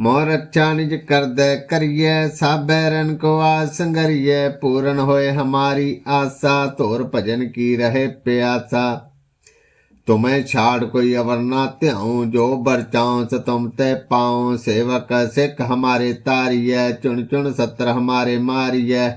ਮੋਰ ਅੱਛਾ ਨਿਜ ਕਰਦੈ ਕਰੀਐ, ਸਾਬੈ ਰਨ ਕੋ ਆਸ ਪੂਰਨ ਹੋਏ ਹਮਾਰੀ ਆਸਾ, ਧੋਰ ਭਜਨ ਕੀ ਰਹੇ ਪਿਆਸਾ। ਤੁਮੈ ਛਾੜ ਕੋਈ ਅਵਰ ਨਾ ਧਿਆਉ, ਜੋ ਬਰਚਾਉ ਸ ਤੁਮ ਤੇ ਪਾਉ, ਸੇਵਕ ਸਿੱਖ ਹਮਾਰੇ ਤਾਰੀਐ, ਚੁਣ ਚੁਣ ਸਤਰ ਹਮਾਰੇ ਮਾਰੀਐ।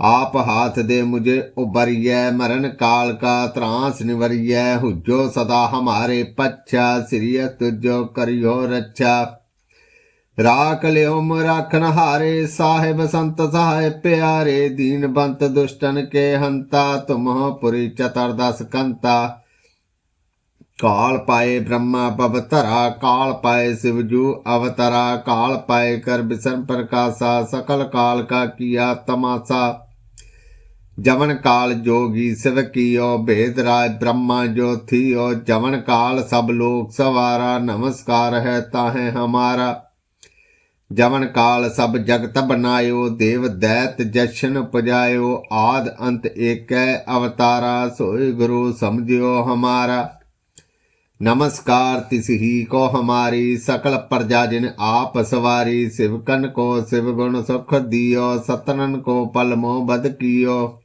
ਆਪ ਹਾਥ ਦੇ ਮੁਝੇ ਉਬਰੀਐ ਮਰਨ ਕਾਲ ਕਾ ਤਰਾਸ ਨਿਵਰੀਐ, ਹੁਜੋ ਸਦਾ ਹਮਾਰੇ ਪੱਛਾ ਸਿਰਿਯ ਤੁਜੋ ਕਰਿਓ ਰੱਛਾ। ਰਾਖ ਲਿਓ ਮਰਾਖਨ ਹਾਰੇ ਸਾਹਿਬ ਸੰਤ ਸਹਾਇ ਪਿਆਰੇ ਦੀਨ ਬੰਤ ਦੁਸ਼ਟਨ ਕੇ ਹੰਤਾ ਤੁਮਹ ਪੁਰੀ ਚਤਰ ਦਸ ਕੰਤਾ ਕਾਲ ਪਾਏ ਬ੍ਰਹਮਾ ਪਵਤਰਾ ਕਾਲ ਪਾਏ ਸਿਵਜੂ ਅਵਤਰਾ ਕਾਲ ਪਾਏ ਕਰ ਬਿਸਨ ਪ੍ਰਕਾਸ਼ਾ ਸਕਲ ਕਾਲ ਕਾ ਕੀਆ ਤਮਾਸਾ ਜਵਨ ਕਾਲ ਜੋਗੀ ਸਿਵ ਕੀਓ ਭੇਦ ਰਾਜ ਬ੍ਰਹਮਾ ਜੋ ਥੀਓ ਜਵਨ ਕਾਲ ਸਭ ਲੋਕ ਸਵਾਰਾ ਨਮਸਕਾਰ ਹੈ ਤਾਹੇ ਹਮਾਰਾ ਜਵਨ ਕਾਲ ਸਭ ਜਗਤ ਬਨਾਇਓ ਦੇਵ ਦੈਤ ਜਸ਼ਨ ਪਜਾਇਓ ਆਦ ਅੰਤ ਏਕੈ ਅਵਤਾਰਾ ਸੋਈ ਗੁਰੂ ਸਮਝਿਓ ਹਮਾਰਾ। ਨਮਸਕਾਰ ਤਿਸ ਹੀ ਕੋ ਹਮਾਰੀ, ਸਕਲ ਪ੍ਰਜਾ ਜਿਨ ਆਪ ਸਵਾਰੀ ਸਿਵਕਨ ਕੋ ਸਿਵ ਗੁਣ ਸੁਖ ਦਿਓ, ਸਤਨਨ ਕੋ ਪਲ ਮੋ ਬਦ ਕੀਓ।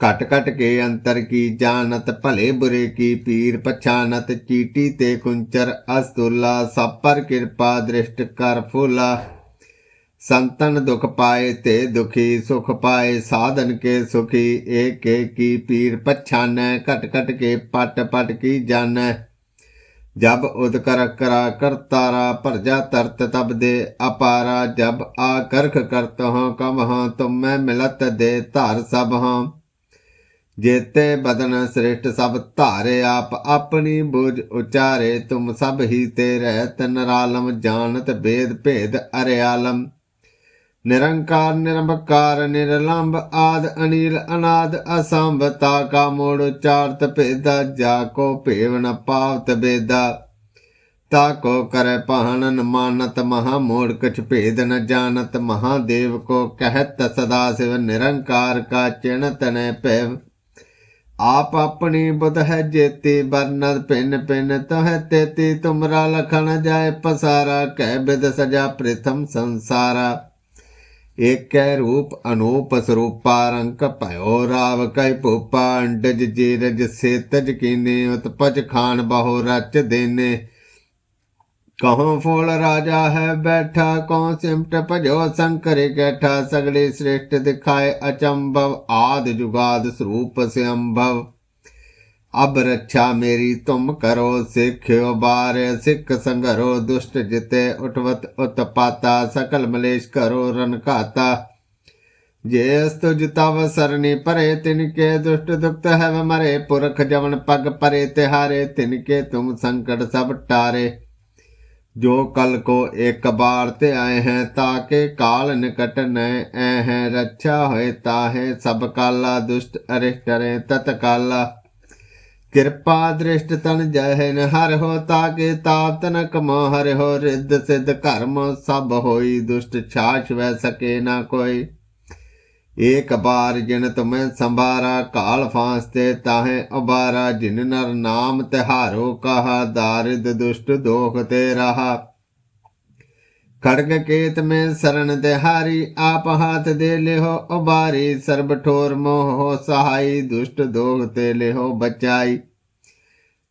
ਘਟ ਘਟ ਕੇ ਅੰਤਰ ਕੀ ਜਾਣਤ, ਭਲੇ ਬੁਰੇ ਕੀ ਪੀਰ ਪਛਾਨਤ, ਚੀਟੀ ਤੇ ਕੁੰਚਰ ਅਸਤੁਲਾ, ਸਭ ਪਰ ਕਿਰਪਾ ਦ੍ਰਿਸ਼ਟ ਕਰ ਫੁਲਾ। ਸੰਤਨ ਦੁਖ ਪਾਏ ਤੇ ਦੁਖੀ, ਸੁਖ ਪਾਏ ਸਾਧਨ ਕੇ ਸੁਖੀ, ਏਕ ਕੀ ਪੀਰ ਪਛਾਨੈ ਕਟ ਕਟ ਕੇ ਪਟ ਪਟ ਕੀ ਜਾਣੈ। ਜਬ ਉਦ ਕਰ ਕਰਾ ਕਰਤਾਰਾ ਭਰਜਾ ਤਰਤ ਤਬ ਦੇ ਅਪਾਰਾ, ਜਬ ਆ ਕਰਖ ਕਰਤ ਹਾਂ, ਕਮ ਹਾਂ, ਤੁਮ ਮੈਂ ਮਿਲਤ ਦੇ ਧਾਰ ਸਭ ਹਾਂ। ਜੇਤੇ ਬਦਨ ਸ੍ਰਿਸ਼ਟ ਸਭ ਧਾਰੇ ਆਪ ਆਪਣੀ ਬੁਝ ਉਚਾਰੇ, ਤੁਮ ਸਭ ਹੀ ਤੇ ਰਹਿਤ ਨਰਾਲਮ ਜਾਣਤ ਭੇਦ ਭੇਦ ਅਰਿਆਲਮ। ਨਿਰੰਕਾਰ ਨਿਰੰਕਾਰ ਨਿਰਲੰਭ ਆਦ, ਅਨੀਲ, ਅਨਾਦ, ਅਸੰਭ, ਤਾ ਕਾ ਮੋੜ ਉਚਾਰਤ ਭੇਦਾ, ਜਾ ਕੋ ਭੇਵ ਨ ਪਾਵਤ ਬੇਦਾ। ਤਾ ਕੋ ਕਰੈ ਪਹਣਨ ਮਾਨਤ, ਮਹਾ ਮੋੜ ਕਛ ਭੇਦ ਨ ਜਾਣਤ ਮਹਾਦੇਵ ਕੋ ਕਹਿਤ ਸਦਾ ਸਿਵ, ਨਿਰੰਕਾਰ ਕਾ ਚਿਣਤ ਨੈ ਭੈਵ। ਆਪ ਆਪਣੀ ਬੁਧ ਹੈ ਜੇਤੀ ਬਰਨਦ ਪਿੰਨ ਪਿੰਨ ਤਹ ਤੇਤੀ, ਤੁਮਰਾ ਲਖਣ ਜਾਏ ਪਸਾਰਾ, ਕਹਿ ਬਿਦ ਸਜਾ ਪ੍ਰਥਮ ਸੰਸਾਰਾ। ਏਕੈ ਰੂਪ ਅਨੂਪ ਸਰੂਪਾ ਰੰਕ ਭਇਓ ਰਾਵ ਕੈ ਭੂਪਾ, ਅੰਡਜ ਜੀਰਜ ਸੇਤਜ ਕੀਨੇ, ਉਤਪਜ ਖਾਨ ਬਹੁ ਰਚ ਦੇਨੇ। ਕਹੋ ਫੋਲ ਰਾਜਾ ਹੈ ਬੈਠਾ ਕਉ ਸਿਮਟ ਭਜੋ ਸੰਕਰ ਕੈਠਾ, ਸਗਲੇ ਸ੍ਰੇਸ਼ਟ ਦਿਖਾਏ ਅਚੰਭਵ, ਆਦ ਜੁਗਾਦ ਸਰੂਪ ਸਿਅੰਭਵ। ਅਬ ਰੱਛਾ ਮੇਰੀ, ਤੁਮ ਕਰੋ ਸਿੱਖਿਓ ਬਾਰ, ਸਿੱਖ ਸੰਗਰੋ ਦੁਸ਼ਟ ਜਿਤੇ ਉਠਵਤ ਉਤਪਾਤਾ, ਸਕਲ ਮਲੇਸ਼ ਕਰੋ ਰਨ ਘਾਤਾ। ਜੇ ਅਸਤੁ ਤਵ ਸਰਨੀ ਪਰੇ ਤਿਨਕੇ ਦੁਸ਼ਟ ਦੁਖਤ ਹੈ ਮਰੇ, ਪੁਰਖ ਜਵਨ ਪਗ ਪਰੇ, ਤਿਹਾਰੇ ਤਿਨਕੇ ਤੁਮ ਸੰਕਟ ਸਭ ਟਾਰੇ। ਜੋ ਕਲ ਕੋ ਇੱਕ ਬਾਰ ਤੇ ਆਏ ਹੈ, ਤਾਕੇ ਕਾਲ ਨਿਕਟ ਨੈ ਐ ਹੈ, ਰੱਛਾ ਹੋਏ ਤਾਹੇ ਸਭ ਕਾਲਾ ਦੁਸ਼ਟ ਅਰਿਸ਼ਟ ਰੇ ਤਤ ਕਾਲਾ। ਕਿਰਪਾ ਦ੍ਰਿਸ਼ਟ ਤਨ ਜੈ ਨ ਹਰ ਹੋ, ਤਾਕੇ ਤਾਪ ਤਨ ਕਮੋ ਹਰ ਹੋ, ਰਿੱਧ ਸਿੱਧ ਕਰਮ ਸਭ ਹੋਈ, ਦੁਸ਼ਟ ਛਾਛ ਵੈ ਸਕੇ ਨਾ ਕੋਈ। ਏਕ ਬਾਰ ਜਿਨ ਤੁਮੈ ਸੰਭਾਰਾ ਕਾਲ ਫਾਂਸ ਤੇ ਤਾਹੇ ਉਬਾਰਾ, ਜਿਨ ਨਰ ਨਾਮ ਤਿਹਾਰੋ, ਕਹਾ ਦਾਰਿਦ ਦੁਸ਼ਟ ਦੋਖ ਤੇ ਰਹਾ। ਖੜਗ ਕੇਤ ਮੈਂ ਸਰਣ ਤੇ ਹਾਰੀ ਆਪ ਹਾਥ ਦੇ ਲਿਹੋ ਉਬਾਰੀ, ਸਰਬ ਠੋਰ ਮੋਹ ਸਹਾਈ, ਦੁਸ਼ਟ ਦੋਖ ਤੇ ਲਿਹੋ ਬਚਾਈ।